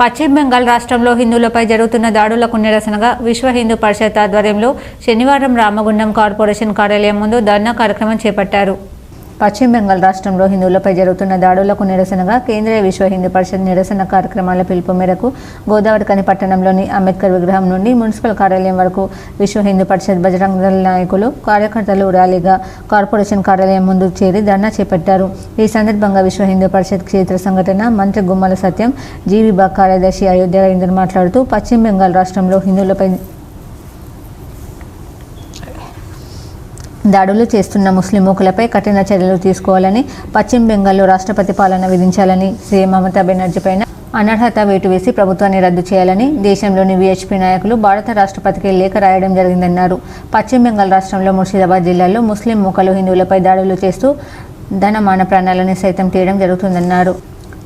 పశ్చిమ బెంగాల్ రాష్ట్రంలో హిందువులపై జరుగుతున్న దాడులకు నిరసనగా విశ్వ హిందూ పరిషత్ ఆధ్వర్యంలో శనివారం రామగుండం కార్పొరేషన్ కార్యాలయం ముందు ధర్నా కార్యక్రమం చేపట్టారు. పశ్చిమ బెంగాల్ రాష్ట్రంలో హిందువులపై జరుగుతున్న దాడులకు నిరసనగా కేంద్రీయ విశ్వ హిందూ పరిషత్ నిరసన కార్యక్రమాల పిలుపు మేరకు గోదావరికని పట్టణంలోని అంబేద్కర్ విగ్రహం నుండి మున్సిపల్ కార్యాలయం వరకు విశ్వ హిందూ పరిషత్ బజరంగ దళ నాయకులు కార్యకర్తలు ర్యాలీగా కార్పొరేషన్ కార్యాలయం ముందు చేరి ధర్నా చేపట్టారు. ఈ సందర్భంగా విశ్వ హిందూ పరిషత్ క్షేత్ర సంఘటన మంత్రి గుమ్మల సత్యం జీ కార్యదర్శి అయోధ్య రవీంద్ర మాట్లాడుతూ పశ్చిమ బెంగాల్ రాష్ట్రంలో హిందువులపై దాడులు చేస్తున్న ముస్లిం మూకులపై కఠిన చర్యలు తీసుకోవాలని పశ్చిమ బెంగాల్లో రాష్ట్రపతి పాలన విధించాలని సీఎం మమతా బెనర్జీ పైన అనర్హత వేటు వేసి ప్రభుత్వాన్ని రద్దు చేయాలని దేశంలోని విహెచ్పి నాయకులు భారత రాష్ట్రపతికి లేఖ రాయడం జరిగిందన్నారు. పశ్చిమ బెంగాల్ రాష్ట్రంలో ముర్షిదాబాద్ జిల్లాలో ముస్లిం మూకలు హిందువులపై దాడులు చేస్తూ ధనమాన ప్రాణాలను సైతం తీయడం జరుగుతుందన్నారు.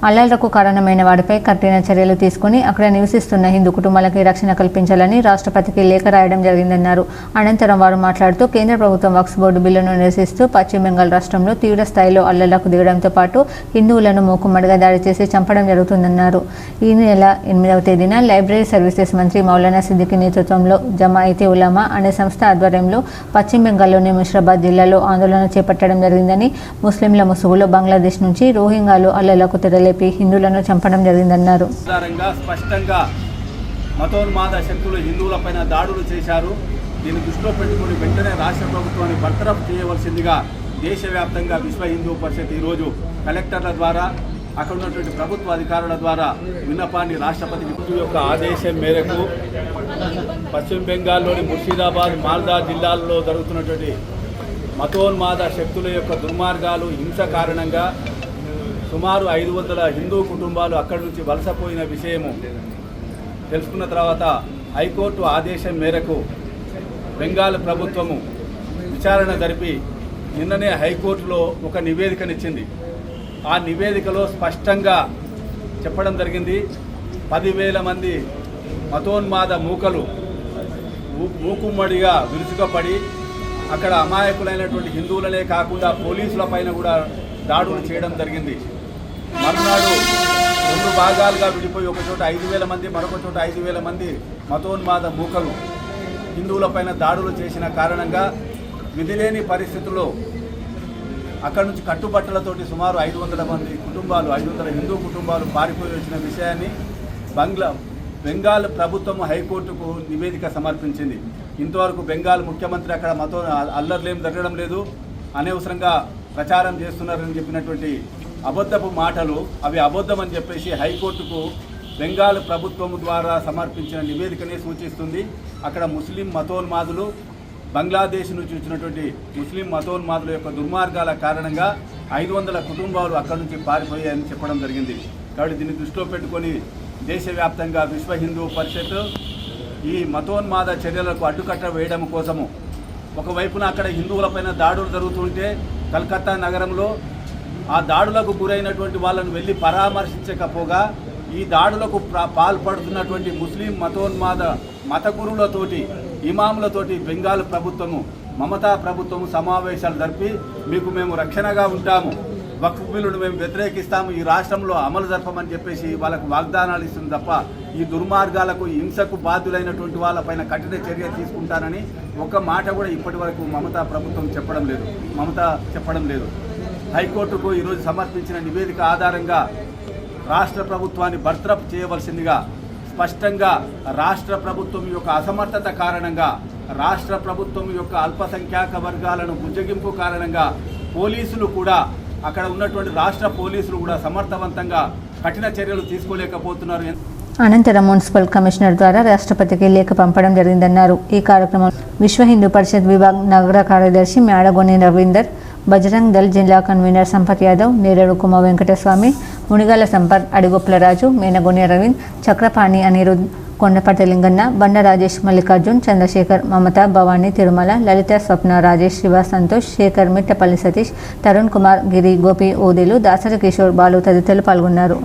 అల్లర్లకు కారణమైన వారిపై కఠిన చర్యలు తీసుకుని అక్కడ నివసిస్తున్న హిందూ కుటుంబాలకి రక్షణ కల్పించాలని రాష్ట్రపతికి లేఖ రాయడం జరిగిందన్నారు. అనంతరం వారు మాట్లాడుతూ కేంద్ర ప్రభుత్వం వక్స్ బోర్డు బిల్లును నిరసిస్తూ పశ్చిమ బెంగాల్ రాష్ట్రంలో తీవ్ర స్థాయిలో అల్లర్లకు దిగడంతో పాటు హిందువులను మూకుమ్మడిగా దాడి చేసి చంపడం జరుగుతుందన్నారు. ఈ నెల ఎనిమిదవ తేదీన లైబ్రరీ సర్వీసెస్ మంత్రి మౌలానా సిద్దికి నేతృత్వంలో జమాయితే ఉలామా అనే సంస్థ ఆధ్వర్యంలో పశ్చిమ బెంగాల్లోని ముషిరాబాద్ జిల్లాలో ఆందోళన చేపట్టడం జరిగిందని ముస్లింల ముసుగులో బంగ్లాదేశ్ నుంచి రోహింగాలు అల్లర్లకు లేపి హిందువులను చంపడం జరిగిందన్నారు. స్పష్టంగా మతోన్మాద శక్తులు హిందువులపైన దాడులు చేశారు. దీన్ని దృష్టిలో పెట్టుకుని వెంటనే రాష్ట్ర ప్రభుత్వాన్ని బర్తరఫ్ చేయవలసిందిగా దేశవ్యాప్తంగా విశ్వ హిందూ పరిషత్ ఈరోజు కలెక్టర్ల ద్వారా అక్కడ ఉన్నటువంటి ప్రభుత్వ అధికారుల ద్వారా విన్నపాన్ని రాష్ట్రపతి యొక్క ఆదేశం మేరకు పశ్చిమ బెంగాల్లోని ముర్షిదాబాద్ మాల్దా జిల్లాల్లో జరుగుతున్నటువంటి మతోన్మాద శక్తుల యొక్క దుర్మార్గాలు హింస కారణంగా సుమారు ఐదు వందల హిందూ కుటుంబాలు అక్కడి నుంచి వలసపోయిన విషయము తెలుసుకున్న తర్వాత హైకోర్టు ఆదేశం మేరకు బెంగాల్ ప్రభుత్వము విచారణ జరిపి నిన్ననే హైకోర్టులో ఒక నివేదికనిచ్చింది. ఆ నివేదికలో స్పష్టంగా చెప్పడం జరిగింది. పదివేల మంది మతోన్మాద మూకలు మూకుమ్మడిగా విరుచుకపడి అక్కడ అమాయకులైనటువంటి హిందువులనే కాకుండా పోలీసుల పైన కూడా దాడులు చేయడం జరిగింది. మరునాడు రెండు భాగాలుగా విడిపోయి ఒక చోట ఐదు వేల మంది మరొక చోట ఐదు వేల మంది మతోన్మాద మూకలు హిందువులపైన దాడులు చేసిన కారణంగా విధిలేని పరిస్థితుల్లో అక్కడి నుంచి కట్టుబట్టలతోటి సుమారు ఐదు వందల మంది కుటుంబాలు ఐదు వందల హిందూ కుటుంబాలు పారిపోయి వచ్చిన విషయాన్ని బంగ్లా బెంగాల్ ప్రభుత్వం హైకోర్టుకు నివేదిక సమర్పించింది. ఇంతవరకు బెంగాల్ ముఖ్యమంత్రి అక్కడ మతో అల్లర్లేం జరగడం లేదు. అనవసరంగా ప్రచారం చేస్తున్నారని చెప్పినటువంటి అబద్ధపు మాటలు అవి అబద్ధం అని చెప్పేసి హైకోర్టుకు బెంగాల్ ప్రభుత్వం ద్వారా సమర్పించిన నివేదికనే సూచిస్తుంది. అక్కడ ముస్లిం మతోన్మాదులు బంగ్లాదేశ్ నుంచి వచ్చినటువంటి ముస్లిం మతోన్మాదుల యొక్క దుర్మార్గాల కారణంగా ఐదు వందల కుటుంబాలు అక్కడి నుంచి పారిపోయాయని చెప్పడం జరిగింది. కాబట్టి దీన్ని దృష్టిలో పెట్టుకొని దేశవ్యాప్తంగా విశ్వ హిందూ పరిషత్ ఈ మతోన్మాద చర్యలకు అడ్డుకట్ట వేయడం కోసము. ఒకవైపున అక్కడ హిందువులపైన దాడులు జరుగుతుంటే కలకత్తా నగరంలో ఆ దాడులకు గురైనటువంటి వాళ్ళను వెళ్ళి పరామర్శించకపోగా ఈ దాడులకు పాల్పడుతున్నటువంటి ముస్లిం మతోన్మాద మత గురువులతోటి ఇమాములతోటి బెంగాల్ ప్రభుత్వము మమతా ప్రభుత్వము సమావేశాలు జరిపి మీకు మేము రక్షణగా ఉంటాము. వక్ఫ్ బిల్లును మేము వ్యతిరేకిస్తాము. ఈ రాష్ట్రంలో అమలు జరపమని చెప్పేసి వాళ్ళకు వాగ్దానాలు ఇస్తుంది తప్ప ఈ దుర్మార్గాలకు హింసకు బాధ్యులైనటువంటి వాళ్ళపైన కఠిన చర్య తీసుకుంటానని ఒక్క మాట కూడా ఇప్పటి వరకు మమతా ప్రభుత్వం చెప్పడం లేదు. మమత చెప్పడం లేదు. హైకోర్టుకు ఈరోజు సమర్పించిన నివేదిక ఆధారంగా రాష్ట్ర ప్రభుత్వాన్ని బర్తరఫ్ చేయవలసిందిగా స్పష్టంగా రాష్ట్ర ప్రభుత్వం యొక్క అసమర్థత కారణంగా రాష్ట్ర ప్రభుత్వం యొక్క అల్పసంఖ్యాక వర్గాలను బుజ్జగింపు కారణంగా పోలీసులు కూడా అక్కడ ఉన్నటువంటి రాష్ట్ర పోలీసులు కూడా సమర్థవంతంగా కఠిన చర్యలు తీసుకోలేకపోతున్నారు. అనంతరం మున్సిపల్ కమిషనర్ ద్వారా రాష్ట్రపతికి లేఖ పంపడం జరిగిందన్నారు. ఈ కార్యక్రమం విశ్వ హిందూ పరిషత్ విభాగ్ నగర కార్యదర్శి మేడగొని రవీందర్ బజరంగ్ దళ్ జిల్లా కన్వీనర్ సంపత్ యాదవ్ నేరేడు కుమ వెంకటస్వామి మునిగాల సంపత్ అడిగొప్పలరాజు మేనగొని అరవింద్ చక్రపాణి అనిరుద్ కొండపర్తి లింగన్న బండ రాజేష్ మల్లికార్జున్ చంద్రశేఖర్ మమత భవానీ తిరుమల లలిత స్వప్న రాజేష్ శివ సంతోష్ శేఖర్ మిట్టపల్లి సతీష్ తరుణ్ కుమార్ గిరి గోపి ఓదేలు దాసరి కిషోర్ బాలు తదితరులు పాల్గొన్నారు.